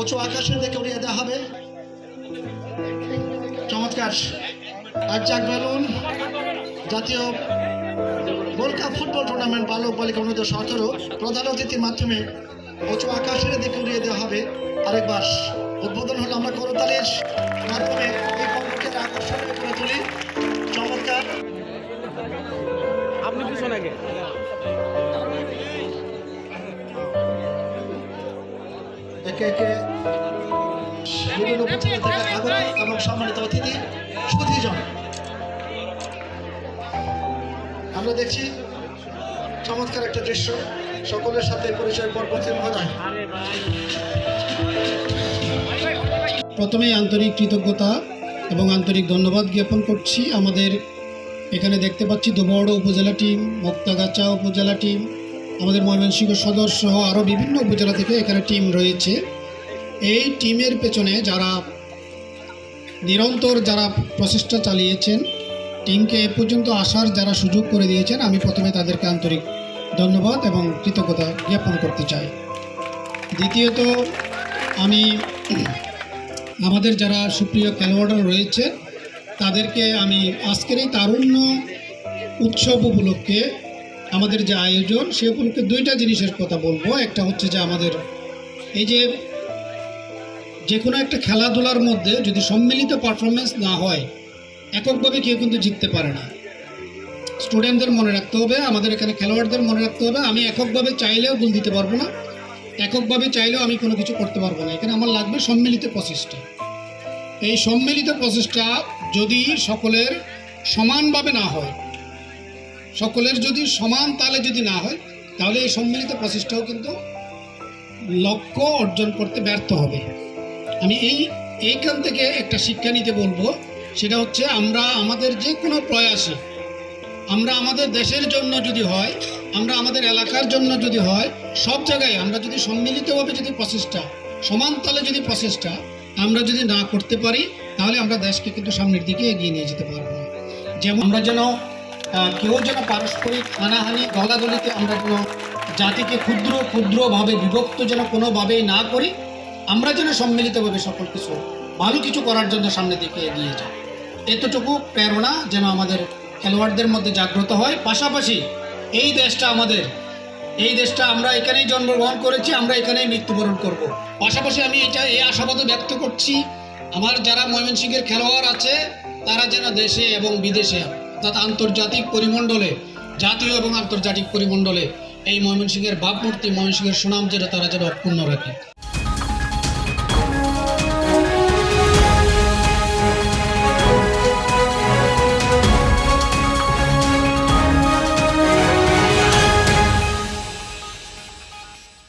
উঁচু আকাশের দিকে উড়িয়ে দেওয়া হবে। চমৎকার। আর যাক বেলুন, জাতীয় গোল্ড কাপ ফুটবল টুর্নামেন্ট বালক বালিকা অনুদ্ধ সতেরো প্রধান অতিথির মাধ্যমে উঁচু আকাশের দিকে উড়িয়ে দেওয়া হবে। আরেকবার উদ্বোধন হলো আমরা করতালির মাধ্যমে এই কর্মকে আকর্ষণীয় করে তুলি। চমৎকার। আপনি পিছনে একে একে বিভিন্ন উপজেলা থেকে আগত এবং সম্মানিত অতিথি সুধীজন। আমরা দেখছি চমৎকার একটা দৃশ্য সকলের সাথে পরিচয় পর্ব মহোদয়। প্রথমেই আন্তরিক কৃতজ্ঞতা এবং আন্তরিক ধন্যবাদ জ্ঞাপন করছি আমাদের এখানে দেখতে পাচ্ছি দুবড় উপজেলা টিম মুক্তাগাছা উপজেলা টিম আমাদের ময়মনসিংহ সদর সহ আরও বিভিন্ন উপজেলা থেকে এখানে টিম রয়েছে। এই টিমের পেছনে যারা নিরন্তর যারা প্রচেষ্টা চালিয়েছেন, টিমকে এ পর্যন্ত আসার যারা সুযোগ করে দিয়েছেন, আমি প্রথমে তাদেরকে আন্তরিক ধন্যবাদ এবং কৃতজ্ঞতা জ্ঞাপন করতে চাই। দ্বিতীয়ত, আমি আমাদের যারা সুপ্রিয় খেলোয়াড়রা রয়েছে, তাদেরকে আমি আজকের এই তারুণ্য উৎসব উপলক্ষে আমাদের যে আয়োজন, সে উপলক্ষে দুইটা জিনিসের কথা বলব। একটা হচ্ছে যে আমাদের এই যে যে কোনো একটা খেলাধুলার মধ্যে যদি সম্মিলিত পারফরমেন্স না হয়, এককভাবে কেউ কিন্তু জিততে পারে না। স্টুডেন্টদের মনে রাখতে হবে, আমাদের এখানে খেলোয়াড়দের মনে রাখতে হবে, আমি এককভাবে চাইলেও গোল দিতে পারব না, এককভাবে চাইলেও আমি কোনো কিছু করতে পারব না। এখানে আমার লাগবে সম্মিলিত প্রচেষ্টা এই সম্মিলিত প্রচেষ্টা যদি সকলের সমানভাবে না হয় সকলের যদি সমান তালে যদি না হয়, তাহলে এই সম্মিলিত প্রচেষ্টাও কিন্তু লক্ষ্য অর্জন করতে ব্যর্থ হবে। আমি এই, এইখান থেকে একটা শিক্ষা নিতে বলব, সেটা হচ্ছে আমরা আমাদের যে কোনো প্রয়াসে, আমরা আমাদের দেশের জন্য যদি হয়, আমরা আমাদের এলাকার জন্য যদি হয়, সব জায়গায় আমরা যদি সম্মিলিতভাবে যদি প্রচেষ্টা, সমান তালে যদি প্রচেষ্টা আমরা যদি না করতে পারি, তাহলে আমরা দেশকে কিন্তু সামনের দিকে এগিয়ে নিয়ে যেতে পারব। যেমন আমরা যেন কেউ যেন পারস্পরিক হানাহানি, গলাগলিতে আমরা কোনো জাতিকে ক্ষুদ্র, ক্ষুদ্রভাবে, বিভক্ত যেন কোনোভাবেই না করি, আমরা যেন সম্মিলিতভাবে সকল কিছু ভালো কিছু করার জন্য সামনের দিকে এগিয়ে যাই। এতটুকু প্রেরণা যেন আমাদের খেলোয়াড়দের মধ্যে জাগ্রত হয়। পাশাপাশি এই দেশটা আমাদের, এই দেশটা আমরা এখানেই জন্মগ্রহণ করেছি, আমরা এখানেই মৃত্যুবরণ করব। পাশাপাশি আমি এটা, এই আশাবাদও ব্যক্ত করছি, আমার যারা ময়মনসিংহের খেলোয়াড় আছে, তারা যেন দেশে এবং বিদেশে অর্থাৎ আন্তর্জাতিক পরিমণ্ডলে, জাতীয় এবং আন্তর্জাতিক পরিমণ্ডলে এই ময়মনসিংহের বাপমূর্তি ময়মনসিংহের সুনাম যেটা তারা যেন অক্ষুণ্ণ রাখে।